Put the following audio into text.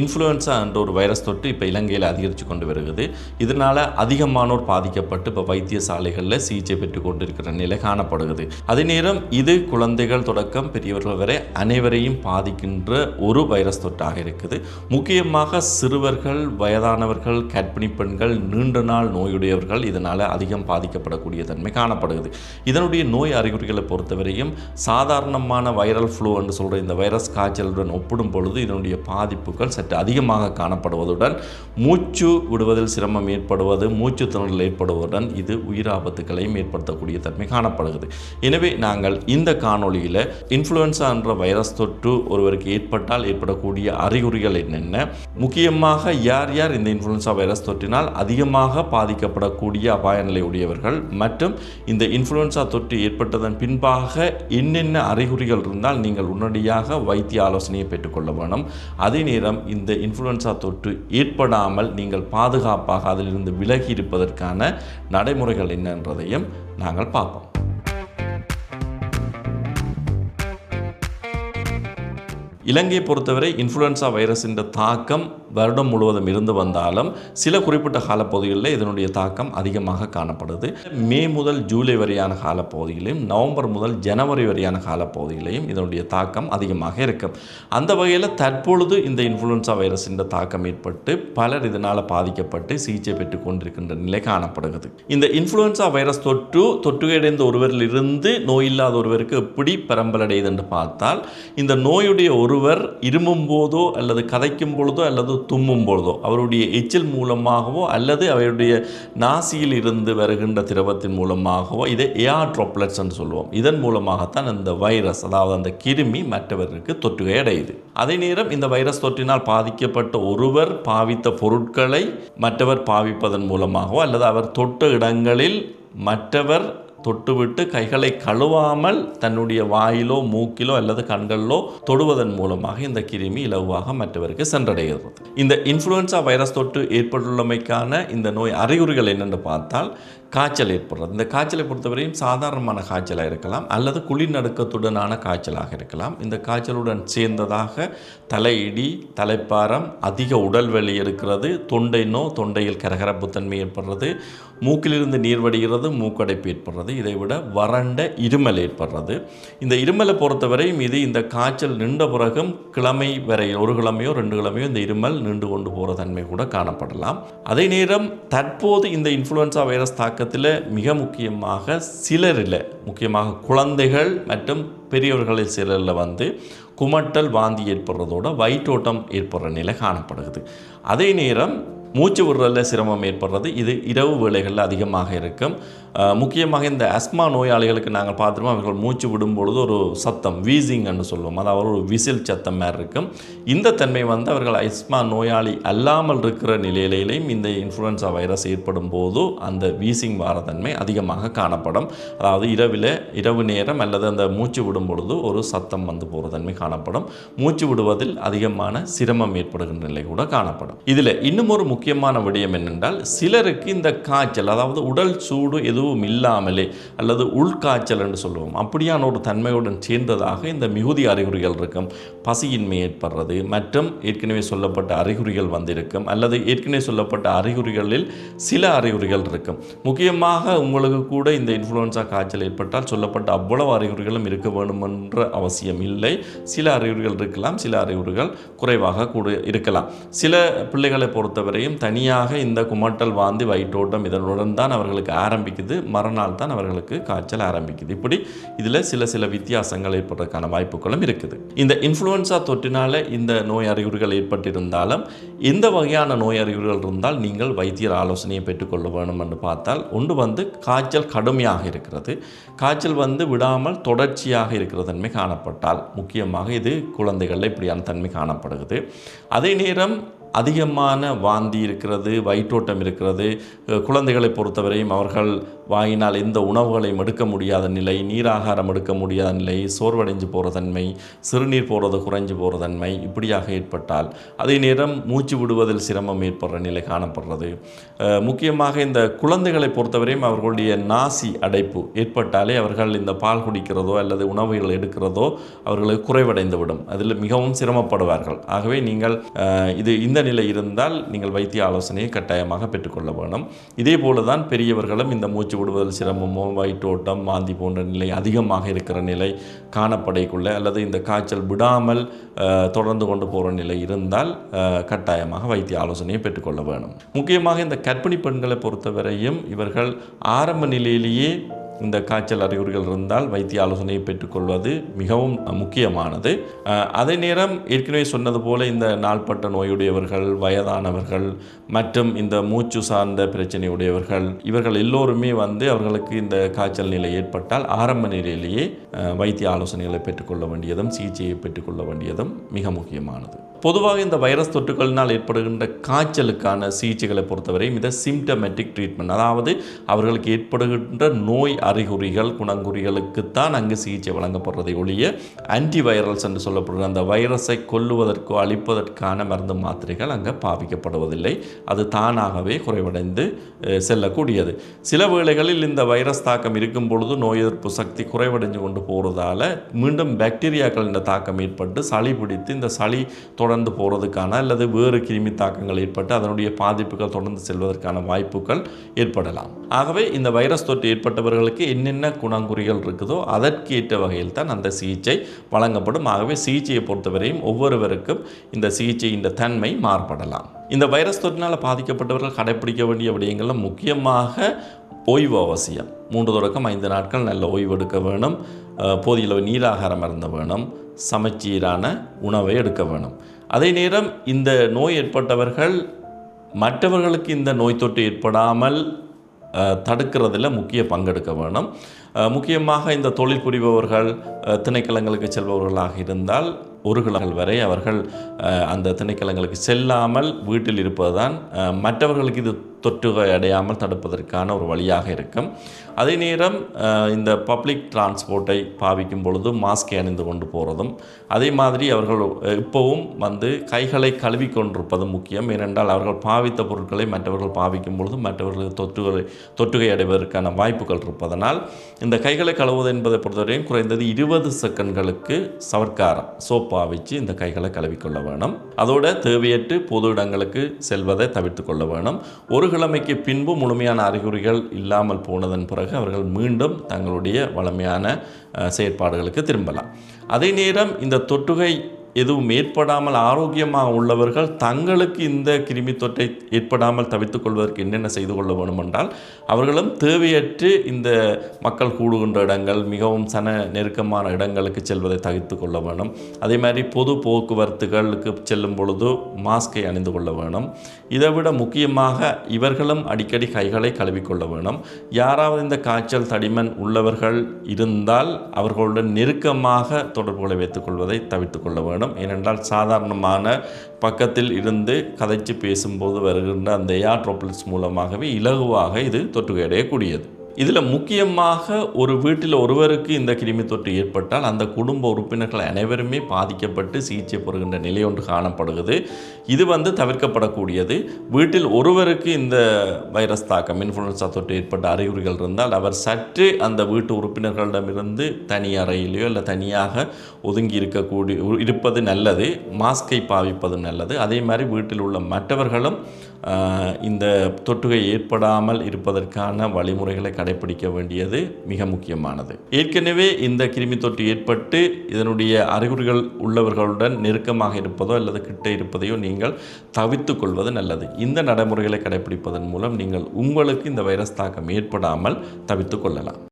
Influenza என்ற ஒரு virus தொற்று இப்போ இலங்கையில் அதிகரித்து கொண்டு வருகிறது. இதனால் அதிகமானோர் பாதிக்கப்பட்டு இப்போ வைத்தியசாலைகளில் சிகிச்சை பெற்று கொண்டிருக்கிற நிலை காணப்படுகிறது. அதே நேரம் இது குழந்தைகள் தொடக்கம் பெரியவர்கள் வரை அனைவரையும் பாதிக்கின்ற ஒரு வைரஸ் தொற்றாக இருக்குது. முக்கியமாக சிறுவர்கள் வயதானவர்கள் கர்ப்பிணி பெண்கள் நீண்ட நாள் நோயுடையவர்கள் இதனால் அதிகம் பாதிக்கப்படக்கூடிய தன்மை காணப்படுகிறது. இதனுடைய நோய் அறிகுறிகளை பொறுத்தவரையும் சாதாரணமான வைரல் ஃப்ளூ என்று சொல்கிற இந்த வைரஸ் காய்ச்சலுடன் ஒப்பிடும் பொழுது இதனுடைய பாதிப்புகள் சற்று அதிகமாக காணப்படுவதுடன் மூச்சு விடுவதில் சிரமம் ஏற்படுவது மூச்சு திணறல் ஏற்படுவதுடன் இது உயிராபத்துக்களையும் ஏற்படுத்தக்கூடிய தன்மை காணப்படுகிறது. எனவே நாங்கள் இந்த காணொளியில் இன்ஃப்ளூயன்ஸா என்ற வைரஸ் தொற்று ஒருவருக்கு ஏற்பட்டால் ஏற்படக்கூடிய அறிகுறிகள் என்னென்ன முக்கியமாக யார் யார் இந்த இன்ஃப்ளூயன்ஸா வைரஸ் தொற்றினால் அதிகமாக பாதிக்கப்படக்கூடிய அபாய நிலை உடையவர்கள் மற்றும் இந்த இன்ஃப்ளூயன்ஸா தொற்று ஏற்பட்டதன் பின்பாக என்னென்ன அறிகுறிகள் இருந்தால் நீங்கள் உடனடியாக வைத்திய ஆலோசனையை பெற்றுக்கொள்ள வேணும். அதே நேரம் இந்த இன்ஃப்ளூயன்ஸா தொற்று ஏற்படாமல் நீங்கள் பாதுகாப்பாக அதிலிருந்து விலகி இருப்பதற்கான நடைமுறைகள் என்னன்றதையும் நாங்கள் பார்ப்போம். இலங்கையை பொறுத்தவரை இன்ஃப்ளூயன்ஸா வைரஸின் தாக்கம் வருடம் முழுவதும் இருந்து வந்தாலும் சில குறிப்பிட்ட காலப்பகுதிகளில் இதனுடைய தாக்கம் அதிகமாக காணப்படுது. மே முதல் ஜூலை வரையான காலப்பகுதியிலையும் நவம்பர் முதல் ஜனவரி வரையான காலப்பகுதியிலையும் இதனுடைய தாக்கம் அதிகமாக இருக்கும். அந்த வகையில் தற்பொழுது இந்த இன்ஃப்ளூயன்ஸா வைரஸின் தாக்கம் ஏற்பட்டு பலர் இதனால் பாதிக்கப்பட்டு சிகிச்சை பெற்றுக் கொண்டிருக்கின்ற நிலை காணப்படுகிறது. இந்த இன்ஃப்ளூயன்ஸா வைரஸ் தொற்று தொற்றுகையடைந்த ஒருவரிலிருந்து நோய் இல்லாத ஒருவருக்கு எப்படி பரம்பலடையுது என்று பார்த்தால் இந்த நோயுடைய ஒருவர் இருமும் போதோ அல்லது கதைக்கும் பொழுதோ அல்லது தும்மும் பொழுதோ அவருடைய எச்சில் மூலமாகவோ அல்லது அவருடைய நாசியில் இருந்து வருகின்ற திரவத்தின் மூலமாகவோ இதை ஏஆர் ட்ராப்லெட்ஸ் என்று சொல்லுவோம். இதன் மூலமாகத்தான் இந்த வைரஸ் அதாவது அந்த கிருமி மற்றவர்களுக்கு தொற்றுகை அடையுது அதே நேரம் இந்த வைரஸ் தொற்றினால் பாதிக்கப்பட்ட ஒருவர் பாவித்த பொருட்களை மற்றவர் பாவிப்பதன் மூலமாகவோ அல்லது அவர் தொட்ட இடங்களில் மற்றவர் தொட்டுவிட்டு கைகளை கழுவாமல் தன்னுடைய வாயிலோ மூக்கிலோ அல்லது கண்களிலோ தொடுவதன் மூலமாக இந்த கிருமி இலகுவாக மற்றவருக்கு சென்றடைகிறது. இந்த இன்ஃப்ளூயன்சா வைரஸ் தொற்று ஏற்பட்டுள்ளமைக்கான இந்த நோய் அறிகுறிகள் என்னென்று பார்த்தால் காய்ச்சல் ஏற்படுறது. இந்த காய்ச்சலை பொறுத்தவரையும் சாதாரணமான காய்ச்சலாக இருக்கலாம் அல்லது குளிர்நடுக்கத்துடனான காய்ச்சலாக இருக்கலாம். இந்த காய்ச்சலுடன் சேர்ந்ததாக தலையிடி தலைப்பாரம் அதிக உடல் வலி இருக்கிறது தொண்டை நோ தொண்டையில் கரகரப்பு தன்மை ஏற்படுறது மூக்கிலிருந்து நீர் வடிகிறது மூக்கடைப்பு ஏற்படுறது இதை விட வறண்ட இருமல் ஏற்படுறது. இந்த இருமலை பொறுத்தவரையும் இது இந்த காய்ச்சல் நின்ற பிறகும் கிழமை வரை ஒரு கிழமையோ ரெண்டு கிழமையோ இந்த இருமல் நின்று கொண்டு போகிற தன்மை கூட காணப்படலாம். அதே நேரம் தற்போது இந்த இன்ஃப்ளூயன்ஸா வைரஸ் தாக்க தாக்கத்தில் மிக முக்கியமாக சிலரில் முக்கியமாக குழந்தைகள் மற்றும் பெரியவர்களில் சிலரில் வந்து குமட்டல் வாந்தி ஏற்படுறதோட வயிற்றோட்டம் ஏற்படுற நிலை காணப்படுகிறது. அதே நேரம் மூச்சு விடுறதில் சிரமம் ஏற்படுறது. இது இரவு வேளைகளில் அதிகமாக இருக்கும். முக்கியமாக இந்த அஸ்மா நோயாளிகளுக்கு நாங்கள் பார்த்துருவோம் அவர்கள் மூச்சு விடும் பொழுது ஒரு சத்தம் வீசிங்னு சொல்லுவோம். அதாவது ஒரு விசில் சத்தம் மாதிரி இருக்கும். இந்த தன்மை வந்து அவர்கள் அஸ்மா நோயாளி அல்லாமல் இருக்கிற நிலையிலேயும் இந்த இன்ஃப்ளூயன்ஸா வைரஸ் ஏற்படும் போது அந்த வீசிங் வார தன்மை அதிகமாக காணப்படும். அதாவது இரவில் இரவு நேரம் அல்லது அந்த மூச்சு விடும் பொழுது ஒரு சத்தம் வந்து போகிற தன்மை காணப்படும். மூச்சு விடுவதில் அதிகமான சிரமம் ஏற்படுகின்ற நிலை கூட காணப்படும். இதில் இன்னும் ஒரு முக்கியமான விடயம் என்னென்றால் சிலருக்கு இந்த காய்ச்சல் அதாவது உடல் சூடு எதுவும் இல்லாமலே அல்லது உள்காய்ச்சல் என்று சொல்லுவோம். அப்படியான ஒரு தன்மையுடன் சேர்ந்ததாக இந்த மிகுதி அறிகுறிகள் இருக்கும். பசியின்மை ஏற்படுறது மற்றும் ஏற்கனவே சொல்லப்பட்ட அறிகுறிகள் வந்திருக்கும் அல்லது ஏற்கனவே சொல்லப்பட்ட அறிகுறிகளில் சில அறிகுறிகள் இருக்கும். முக்கியமாக உங்களுக்கு கூட இந்த இன்ஃப்ளூயன்ஸா காய்ச்சல் ஏற்பட்டால் சொல்லப்பட்ட அவ்வளவு அறிகுறிகளும் இருக்க வேண்டும் என்ற அவசியம் இல்லை. சில அறிகுறிகள் இருக்கலாம் சில அறிகுறிகள் குறைவாக கூட இருக்கலாம். சில பிள்ளைகளை பொறுத்தவரை மறுபடியும் தனியாக இந்த குமட்டல் வாந்தி வயிற்றோட்டம் இதனுடன் தான் அவர்களுக்கு ஆரம்பிக்குது. மறுநாள் தான் அவர்களுக்கு காய்ச்சல் ஆரம்பிக்குது. இப்படி இதில் சில சில வித்தியாசங்கள் ஏற்படுறதுக்கான வாய்ப்புகளும் இருக்குது. இந்த இன்ஃப்ளூயன்ஸா தொற்றினால இந்த நோய் அறிகுறிகள் ஏற்பட்டிருந்தாலும் எந்த வகையான நோய் அறிகுறிகள் இருந்தால் நீங்கள் வைத்தியர் ஆலோசனையை பெற்றுக்கொள்ள வேணும் என்று பார்த்தால் ஒன்று வந்து காய்ச்சல் கடுமையாக இருக்கிறது. காய்ச்சல் வந்து விடாமல் தொடர்ச்சியாக இருக்கிற தன்மை காணப்பட்டால் முக்கியமாக இது குழந்தைகளில் இப்படியான தன்மை காணப்படுகிறது. அதே நேரம் அதிகமான வாந்தி இருக்கிறது வயிற்றோட்டம் இருக்கிறது. குழந்தைகளை பொறுத்தவரையும் அவர்கள் வாயினால் எந்த உணவுகளையும் எடுக்க முடியாத நிலை நீராகாரம் எடுக்க முடியாத நிலை சோர்வடைஞ்சு போகிற தன்மை சிறுநீர் போகிறது குறைஞ்சு போகிற தன்மை இப்படியாக ஏற்பட்டால் அதே நேரம் மூச்சு விடுவதில் சிரமம் ஏற்படுற நிலை காணப்படுறது. முக்கியமாக இந்த குழந்தைகளை பொறுத்தவரையும் அவர்களுடைய நாசி அடைப்பு ஏற்பட்டாலே அவர்கள் இந்த பால் குடிக்கிறதோ அல்லது உணவுகள் எடுக்கிறதோ அவர்களுக்கு குறைவடைந்து விடும் அதில் மிகவும் சிரமப்படுவார்கள். ஆகவே நீங்கள் இது இந்த நிலை இருந்தால் நீங்கள் வைத்திய ஆலோசனையை கட்டாயமாக பெற்றுக்கொள்ள வேணும். இதே போல தான் பெரியவர்களும் இந்த மூச்சு விடுவதில் சிரமமோ வயிற்றோட்டம் மாந்தி போன்ற நிலை அதிகமாக இருக்கிற நிலை காணப்படைக்குள்ள அல்லது இந்த காய்ச்சல் விடாமல் தொடர்ந்து கொண்டு போகிற நிலை இருந்தால் கட்டாயமாக வைத்திய ஆலோசனையை பெற்றுக்கொள்ள வேணும். முக்கியமாக இந்த கர்ப்பிணி பெண்களை பொறுத்தவரையும் இவர்கள் ஆரம்ப நிலையிலேயே இந்த காய்ச்சல் அறிகுறிகள் இருந்தால் வைத்திய ஆலோசனையை பெற்றுக்கொள்வது மிகவும் முக்கியமானது. அதே நேரம் ஏற்கனவே சொன்னது போல இந்த நாள்பட்ட நோயுடையவர்கள் வயதானவர்கள் மற்றும் இந்த மூச்சு சார்ந்த பிரச்சனையுடையவர்கள் இவர்கள் எல்லோருமே வந்து அவர்களுக்கு இந்த காய்ச்சல் நிலை ஏற்பட்டால் ஆரம்ப நிலையிலேயே வைத்திய ஆலோசனைகளை பெற்றுக்கொள்ள வேண்டியதும் சிகிச்சையை பெற்றுக்கொள்ள வேண்டியதும் மிக முக்கியமானது. பொதுவாக இந்த வைரஸ் தொற்றுகளினால் ஏற்படுகின்ற காய்ச்சலுக்கான சிகிச்சைகளை பொறுத்தவரை மிக சிம்டமேட்டிக் ட்ரீட்மெண்ட் அதாவது அவர்களுக்கு ஏற்படுகின்ற நோய் அறிகுறிகள் குணங்குறிகளுக்குத்தான் அங்கு சிகிச்சை வழங்கப்படுறதை ஒழிய ஆன்டிவைரல்ஸ் என்று சொல்லப்படுகிற அந்த வைரஸை கொல்லுவதற்கோ அழிப்பதற்கான மருந்து மாத்திரைகள் அங்கே பாவிக்கப்படுவதில்லை. அது தானாகவே குறைவடைந்து செல்லக்கூடியது. சில வேளைகளில் இந்த வைரஸ் தாக்கம் இருக்கும் பொழுது நோய் எதிர்ப்பு சக்தி குறைவடைஞ்சு கொண்டு போகிறதால மீண்டும் பாக்டீரியாக்கள் இந்த தாக்கம் ஏற்பட்டு சளி பிடித்து இந்த சளி தொடர்ந்து போகிறதுக்கான அல்லது வேறு கிருமி தாக்கங்கள் ஏற்பட்டு அதனுடைய பாதிப்புகள் தொடர்ந்து செல்வதற்கான வாய்ப்புகள் ஏற்படலாம். ஆகவே இந்த வைரஸ் தொற்று ஏற்பட்டவர்களுக்கு என்னென்ன குணங்குறிகள் இருக்குதோ அதற்கேற்ற வகையில் தான் அந்த சிகிச்சை வழங்கப்படும். ஆகவே சிகிச்சையை பொறுத்தவரையும் ஒவ்வொருவருக்கும் இந்த சிகிச்சையின் தன்மை மாறுபடலாம். இந்த வைரஸ் தொற்றினால் பாதிக்கப்பட்டவர்கள் கடைப்பிடிக்க வேண்டிய விடயங்களில் முக்கியமாக ஓய்வு அவசியம். மூன்று தொடக்கம் ஐந்து நாட்கள் நல்ல ஓய்வு எடுக்க வேணும். போதிய அளவு நீராகாரம் இருந்த வேணும். சமச்சீரான உணவை எடுக்க வேணும். அதே நேரம் இந்த நோய் ஏற்பட்டவர்கள் மற்றவர்களுக்கு இந்த நோய் தொற்று ஏற்படாமல் தடுக்கிறதுல முக்கிய பங்கெடுக்க வேணும். முக்கியமாக இந்த தொழில் புரிபவர்கள் திணைக்களங்களுக்கு செல்பவர்களாக இருந்தால் ஒரு கிழங்கள் வரை அவர்கள் அந்த திணைக்களங்களுக்கு செல்லாமல் வீட்டில் இருப்பதுதான் மற்றவர்களுக்கு இது தொற்றுகை அடையாமல் தடுப்பதற்கான ஒரு வழியாக இருக்கும். அதே நேரம் இந்த பப்ளிக் டிரான்ஸ்போர்ட்டை பாவிக்கும் பொழுது மாஸ்கை அணிந்து கொண்டு போகிறதும் அதே மாதிரி அவர்கள் இப்போவும் வந்து கைகளை கழுவி கொண்டிருப்பதும் முக்கியம். ஏனென்றால் அவர்கள் பாவித்த பொருட்களை மற்றவர்கள் பாவிக்கும் பொழுது மற்றவர்களுக்கு தொற்றுகளை தொற்றுகை அடைவதற்கான வாய்ப்புகள் இருப்பதனால் இந்த கைகளை கழுவுவது என்பதை பொறுத்தவரையும் குறைந்தது இருபது செகண்ட்களுக்கு சவர்க்காரம் சோப் பாவிச்சு இந்த கைகளை கழுவிக்கொள்ள வேணும். அதோட தேவையற்று பொது இடங்களுக்கு செல்வதை தவிர்த்து கொள்ள வேணும். ஒரு கிழமைக்கு பின்பு முழுமையான அறிகுறிகள் இல்லாமல் போனதன் பிறகு அவர்கள் மீண்டும் தங்களுடைய வளமையான செயற்பாடுகளுக்கு திரும்பலாம். அதே நேரம் இந்த தொற்றுகை எதுவும் ஏற்படாமல் ஆரோக்கியமாக உள்ளவர்கள் தங்களுக்கு இந்த கிருமி தொற்றை ஏற்படாமல் தவித்துக் கொள்வதற்கு என்னென்ன செய்து கொள்ள வேண்டும் என்றால் அவர்களும் தேவையற்று இந்த மக்கள் கூடுகின்ற இடங்கள் மிகவும் சன நெருக்கமான இடங்களுக்கு செல்வதை தவிர்த்து கொள்ள வேணும். அதே மாதிரி பொது போக்குவரத்துகளுக்கு செல்லும் பொழுது மாஸ்கை அணிந்து கொள்ள வேணும். இதை விட முக்கியமாக இவர்களும் அடிக்கடி கைகளை கழுவிக்கொள்ள வேணும். யாராவது இந்த காய்ச்சல் தடிமன் உள்ளவர்கள் இருந்தால் அவர்களுடன் நெருக்கமாக தொடர்புகளை வைத்துக்கொள்வதை தவிர்த்து கொள்ள வேண்டும் ஏனென்றால் சாதாரணமான பக்கத்தில் இருந்து கதைச்சு பேசும்போது வருகின்ற அந்த ஏர் மூலமாகவே இலகுவாக இது தொற்றுகையடையக்கூடியது இதில் முக்கியமாக ஒரு வீட்டில் ஒருவருக்கு இந்த கிருமி தொற்று ஏற்பட்டால் அந்த குடும்ப உறுப்பினர்கள் அனைவருமே பாதிக்கப்பட்டு சிகிச்சை பெறுகின்ற நிலை ஒன்று காணப்படுகிறது. இது வந்து தவிர்க்கப்படக்கூடியது. வீட்டில் ஒருவருக்கு இந்த வைரஸ் தாக்கம் இன்ஃப்ளூன்சா தொற்று ஏற்பட்ட அறிகுறிகள் இருந்தால் அவர் சற்று அந்த வீட்டு உறுப்பினர்களிடமிருந்து தனி அறையிலேயோ இல்லை தனியாக ஒதுங்கி இருக்கக்கூடிய இருப்பது நல்லது. மாஸ்கை பாவிப்பதும் நல்லது. அதே மாதிரி வீட்டில் உள்ள மற்றவர்களும் இந்த தொற்றுகை ஏற்படாமல் இருப்பதற்கான வழிமுறைகளை கடைபிடிக்க வேண்டியது மிக முக்கியமானது. ஏற்கனவே இந்த கிருமி தொற்று ஏற்பட்டு இதனுடைய அறிகுறிகள் உள்ளவர்களுடன் நெருக்கமாக இருப்பதோ அல்லது கிட்ட இருப்பதையோ நீங்கள் தவிர்த்து கொள்வது நல்லது. இந்த நடைமுறைகளை கடைபிடிப்பதன் மூலம் நீங்கள் உங்களுக்கு இந்த வைரஸ் தாக்கம் ஏற்படாமல் தவிர்த்து கொள்ளலாம்.